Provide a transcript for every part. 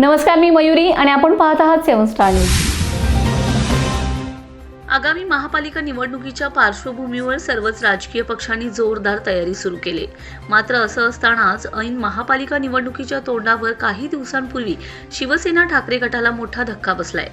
नमस्कार मी मयुरी आणि आपण पाहत आहात सेवन स्टार न्यूज. आगामी महापालिका निवडणुकीच्या पार्श्वभूमीवर सर्वच राजकीय पक्षांनी जोरदार तयारी सुरू केली. मात्र असं असतानाच ऐन महापालिका निवडणुकीच्या तोंडावर काही दिवसांपूर्वी शिवसेना ठाकरे गटाला मोठा धक्का बसलाय.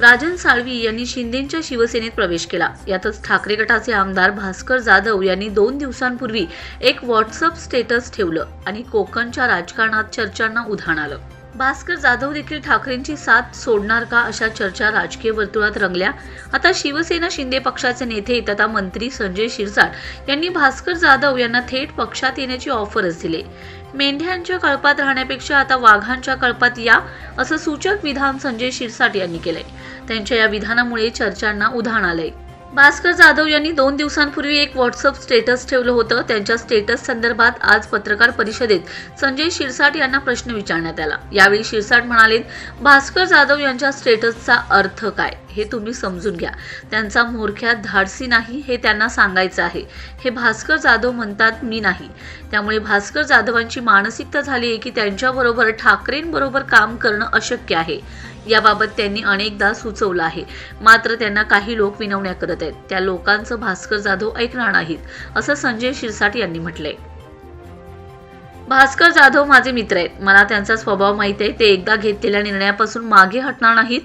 राजन साळवी यांनी शिंदेच्या शिवसेनेत प्रवेश केला. यातच ठाकरे गटाचे आमदार भास्कर जाधव यांनी दोन दिवसांपूर्वी एक व्हॉट्सअप स्टेटस ठेवलं आणि कोकणच्या राजकारणात चर्चांना उधाण आलं. भास्कर जाधव देखील ठाकरेंची साथ सोडणार का अशा चर्चा राजकीय वर्तुळात रंगल्या? आता शिवसेना शिंदे पक्षाचे नेते तथा मंत्री संजय शिरसाट यांनी भास्कर जाधव यांना थेट पक्षात येण्याची ऑफरच दिली. मेंढ्यांच्या कळपात राहण्यापेक्षा आता वाघांच्या कळपात या असं सूचक विधान संजय शिरसाट यांनी केलंय. त्यांच्या या विधानामुळे चर्चांना उधाण आलंय. भास्कर जाधव यांनी दोन दिवसांपूर्वी एक व्हॉट्सअप स्टेटस ठेवलं होतं. त्यांच्या स्टेटस संदर्भात आज पत्रकार परिषदेत संजय शिरसाट यांना प्रश्न विचारण्यात आला. यावेळी शिरसाट म्हणाले भास्कर जाधव यांच्या स्टेटसचा अर्थ काय? हे तुम्ही समजून घ्या. त्यांचा मोरख्या धाडसी नाही हे त्यांना सांगायचं आहे. हे भास्कर जाधव म्हणतात मी नाही. त्यामुळे भास्कर जाधवांची मानसिकता झाली आहे की त्यांच्याबरोबर ठाकरेंबरोबर काम करणं अशक्य आहे. याबाबत त्यांनी अनेकदा सुचवलं आहे. मात्र त्यांना काही लोक विनवण्या करत आहेत. त्या लोकांचं भास्कर जाधव ऐकणार नाहीत असं संजय शिरसाट यांनी म्हटलंय. भास्कर जाधव माझे मित्र आहेत. मला त्यांचा स्वभाव माहीत आहे. ते एकदा घेतलेल्या निर्णयापासून मागे हटणार नाहीत.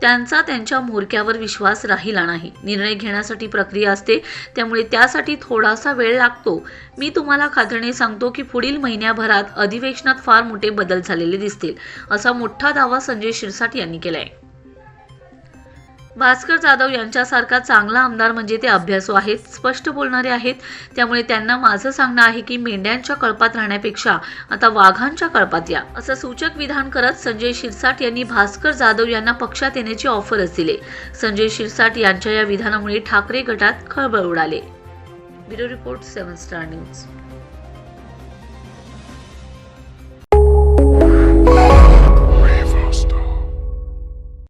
त्यांचा त्यांच्या मोरक्यावर विश्वास राहिला नाही. निर्णय घेण्यासाठी प्रक्रिया असते. त्यामुळे त्यासाठी थोडासा वेळ लागतो. मी तुम्हाला खात्रीने सांगतो की पुढील महिन्याभरात अधिवेशनात फार मोठे बदल झालेले दिसतील असा मोठा दावा संजय शिरसाट यांनी केला आहे भास्कर जाधव यांच्यासारखा चांगला आमदार म्हणजे ते अभ्यासू आहेत स्पष्ट बोलणारे आहेत. त्यामुळे त्यांना माझं सांगणं आहे की मेंढ्यांच्या कळपात राहण्यापेक्षा आता वाघांच्या कळपात या असं सूचक विधान करत संजय शिरसाट यांनी भास्कर जाधव यांना पक्षात येण्याची ऑफरच दिले. संजय शिरसाट यांच्या या विधानामुळे ठाकरे गटात खळबळ उडाले. Bureau report seven star news.